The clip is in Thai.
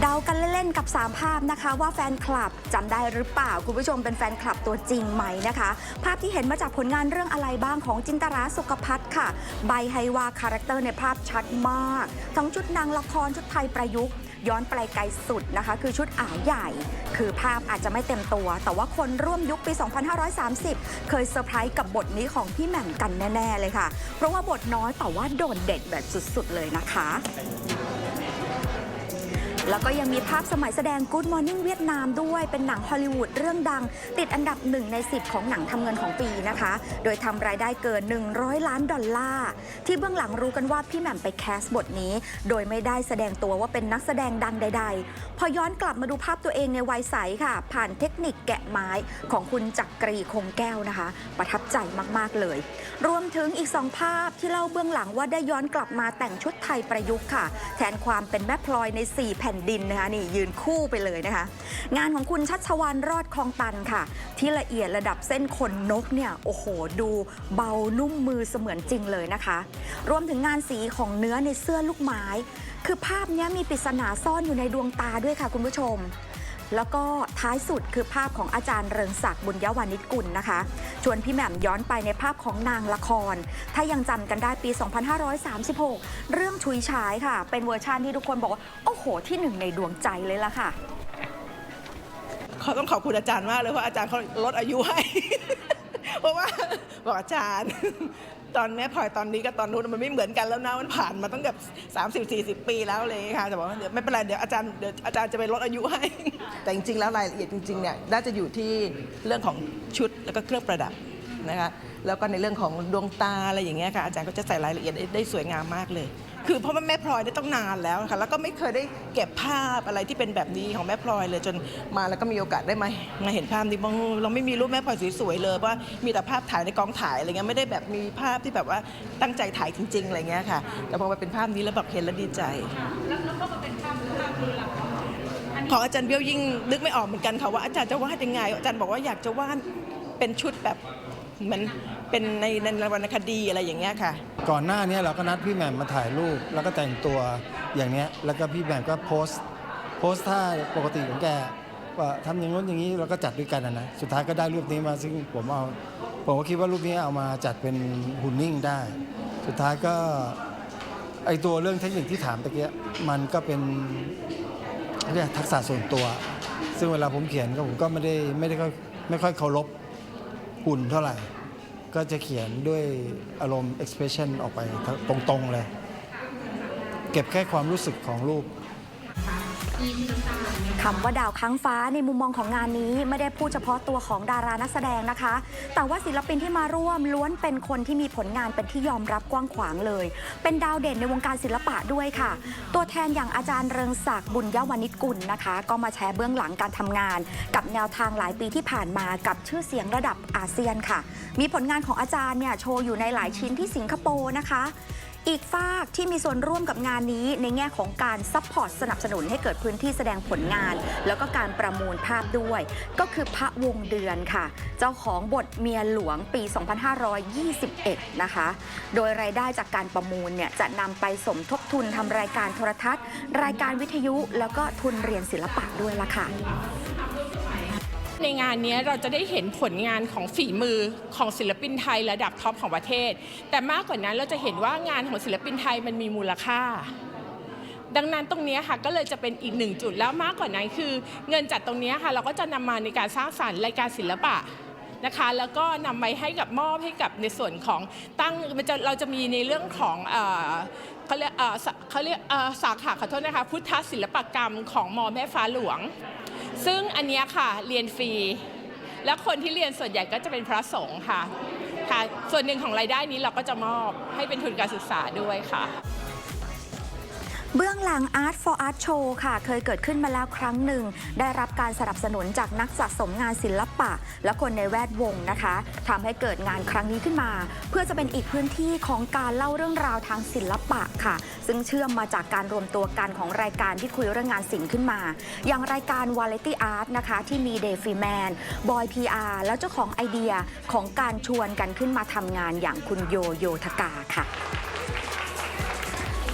เดากันเล่นๆกับ 3 ภาพนะคะ ว่าแฟนคลับจำได้หรือเปล่า คุณผู้ชมเป็นแฟนคลับตัวจริงไหมนะคะ ภาพที่เห็นมาจากผลงานเรื่องอะไรบ้างของจินตราสุขพัฒน์ค่ะ ใบให้ว่าคาแรคเตอร์ในภาพชัดมาก ทั้งชุดนางละครชุดไทยประยุกต์ย้อนไปไกลสุดนะคะ คือชุดอ่าวใหญ่ คือภาพอาจจะไม่เต็มตัว แต่ว่าคนร่วมยุคปี 2530 เคยเซอร์ไพรส์กับบทนี้ของพี่แหม่มกันแน่ ๆ เลยค่ะ เพราะว่าบทน้อยแต่ว่าโดดเด่นแบบสุด ๆ เลยนะคะ แล้วก็ยังมีภาพสมัยแสดง Good Morning เวียดนามด้วย เป็นหนังฮอลลีวูดเรื่องดัง ติดอันดับหนึ่งใน 10 ของหนังทำเงินของปีนะคะ โดยทำรายได้เกิน 100 ล้านดอลลาร์ ที่เบื้องหลังรู้กันว่าพี่แหม่มไปแคสบทนี้ โดยไม่ได้แสดงตัวว่าเป็นนักแสดงดังใด ๆ พอย้อนกลับมาดูภาพตัวเองในวัยใสค่ะ ผ่านเทคนิคแกะไม้ของคุณจักรีคงแก้วนะคะ ประทับใจมากๆเลย รวมถึงอีกสองภาพที่เล่าเบื้องหลังว่าได้ย้อนกลับมาแต่งชุดไทยประยุกต์ค่ะ แทนความเป็นแม่พลอยใน 4 แผ่นดินนะคะนี่ยืนคู่ไปเลยนะคะ งานของคุณชัชวานรอดคลองตันค่ะ ที่ละเอียดระดับเส้นขนนกเนี่ยโอ้โห ดูเบานุ่มมือเสมือนจริงเลยนะคะ รวมถึงงานสีของเนื้อในเสื้อลูกไม้ คือภาพนี้มีปริศนาซ่อนอยู่ในดวงตาด้วยค่ะคุณผู้ชม แล้วก็ท้ายสุดคือภาพของอาจารย์เริงศักดิ์บุญยวานิชกุลนะคะ ชวนพี่แหม่มย้อนไปในภาพของนางละคร ถ้ายังจำกันได้ปี 2536 เรื่องชุยฉายค่ะ เป็นเวอร์ชันที่ทุกคนบอกว่า โอ้โห ที่หนึ่งในดวงใจเลยล่ะค่ะเขาต้องขอบคุณอาจารย์มากเลยเพราะอาจารย์เขาลดอายุให้ เพราะว่าบอกอาจารย์ ตอนแม่พลอยตอนนี้กับตอนนู้นมันไม่เหมือนกันแล้วนะมันผ่านมาตั้งแบบ 30 40 ปีแล้วเลยค่ะแต่บอกว่าเดี๋ยวไม่เป็นไรเดี๋ยวอาจารย์เดี๋ยวอาจารย์จะไปลดอายุให้ แต่จริง ๆ แล้วรายละเอียดจริงๆเนี่ยน่าจะอยู่ที่เรื่องของชุดแล้วก็เครื่องประดับนะคะแล้วก็ในเรื่องของดวงตาอะไรอย่างเงี้ยค่ะอาจารย์ก็จะใส่รายละเอียดได้สวยงามมากเลย คือเพราะว่าแม่พลอยได้ต้องนานแล้วค่ะแล้วก็ไม่เคยได้เก็บภาพอะไรที่เป็นแบบนี้ของแม่พลอยเลยจนมาแล้วก็มีโอกาสได้มามาเห็นภาพนี้บ้างเราไม่มีรูปแม่พลอยสวยๆเลยว่ามีแต่ภาพถ่ายในกองถ่ายอะไรเงี้ยไม่ได้แบบมีภาพที่แบบว่าตั้งใจถ่ายจริงๆอะไรเงี้ยค่ะ แต่พอมาเป็นภาพนี้แล้วแบบเห็นแล้วดีใจแล้วแล้วก็มาเป็นภาพของอาจารย์เบี้ยวยิ่งนึกไม่ออกเหมือนกันค่ะว่าอาจารย์จะวาดยังไง อาจารย์บอกว่าอยากจะวาดเป็นชุดแบบ มือนเป็นในในวรรณคดีอะไรอย่างเงี้ยค่ะ ก่อนหน้านี้เราก็นัดพี่แหม่มมาถ่ายรูป แล้วก็แต่งตัวอย่างเนี้ยแล้วก็พี่แหม่มก็โพสต์โพสต์ท่าปกติของแกว่าทำอย่างนู้นอย่างนี้เราก็จัดด้วยกันนะนะสุดท้ายก็ได้รูปนี้มาซึ่งผมเอาผมก็คิดว่ารูปนี้เอามาจัดเป็นหุ่นนิ่งได้ สุดท้ายก็ไอตัวเรื่องเทคนิคที่ถามตะเกียมันก็เป็นเรียกทักษะส่วนตัว ซึ่งเวลาผมเขียนก็ผมก็ไม่ได้ไม่ได้ค่อยไม่ค่อยเคารพ หุ่นเท่าไหร่ ก็จะเขียนด้วยอารมณ์ expression ออกไปตรงๆเลย เก็บแค่ความรู้สึกของรูป คำว่าดาวค้างฟ้าในมุมมองของงานนี้ไม่ได้พูดเฉพาะตัวของดารานักแสดงนะคะ แต่ว่าศิลปินที่มาร่วมล้วนเป็นคนที่มีผลงานเป็นที่ยอมรับกว้างขวางเลย เป็นดาวเด่นในวงการศิลปะด้วยค่ะ ตัวแทนอย่างอาจารย์เริงศักดิ์บุญยวานิชกุลนะคะ ก็มาแชร์เบื้องหลังการทำงาน กับแนวทางหลายปีที่ผ่านมากับชื่อเสียงระดับอาเซียนค่ะ มีผลงานของอาจารย์เนี่ยโชว์อยู่ในหลายชิ้นที่สิงคโปร์นะคะ อีกฝากที่มีส่วนร่วมกับงานนี้ในแง่ของการซัพพอร์ตสนับสนุนให้เกิดพื้นที่แสดงผลงาน แล้วก็การประมูลภาพด้วย ก็คือพระวงเดือนค่ะ เจ้าของบทเมียหลวงปี 2521 นะคะ โดยรายได้จากการประมูลเนี่ยจะนำไปสมทบทุนทำรายการโทรทัศน์ รายการวิทยุ แล้วก็ทุนเรียนศิลปะด้วยล่ะค่ะ ในงานนี้เราจะได้เห็นผลงานของฝีมือของศิลปินไทยระดับท็อปของประเทศ แต่มากกว่านั้นเราจะเห็นว่างานของศิลปินไทยมันมีมูลค่า ดังนั้นตรงนี้ค่ะก็เลยจะเป็นอีกหนึ่งจุดแล้วมากกว่านั้นคือ เงินจากตรงนี้ค่ะ เราก็จะนำมาในการสร้างสรรค์รายการศิลปะนะคะแล้วก็นำไปให้กับมอบให้กับในส่วนของตั้งมันจะเราจะมีในเรื่องของเขาเรียกเขาเรียกสาขาขอโทษนะคะ พุทธศิลปกรรมของมอแม่ฟ้าหลวง ซึ่งอันนี้ค่ะเรียนฟรี และคนที่เรียนส่วนใหญ่ก็จะเป็นพระสงฆ์ค่ะค่ะ ส่วนหนึ่งของรายได้นี้เราก็จะมอบให้เป็นทุนการศึกษาด้วยค่ะ เบื้องหลัง Art for Art Show ค่ะ เคยเกิดขึ้นมาแล้วครั้งหนึ่ง ได้รับการสนับสนุนจากนักสะสมงานศิลปะ และคนในแวดวงนะคะทำให้เกิดงานครั้งนี้ขึ้นมา เพื่อจะเป็นอีกพื้นที่ของการเล่าเรื่องราวทางศิลปะค่ะ ซึ่งเชื่อมมาจากการรวมตัวกันของรายการที่คุยเรื่องงานศิลป์ขึ้นมา อย่างรายการ Variety Art นะคะ ที่มีเดฟีแมนบอยพีอาร์แล้วเจ้าของไอเดียของการชวนกันขึ้นมาทำงานอย่างคุณโยโยทกาค่ะ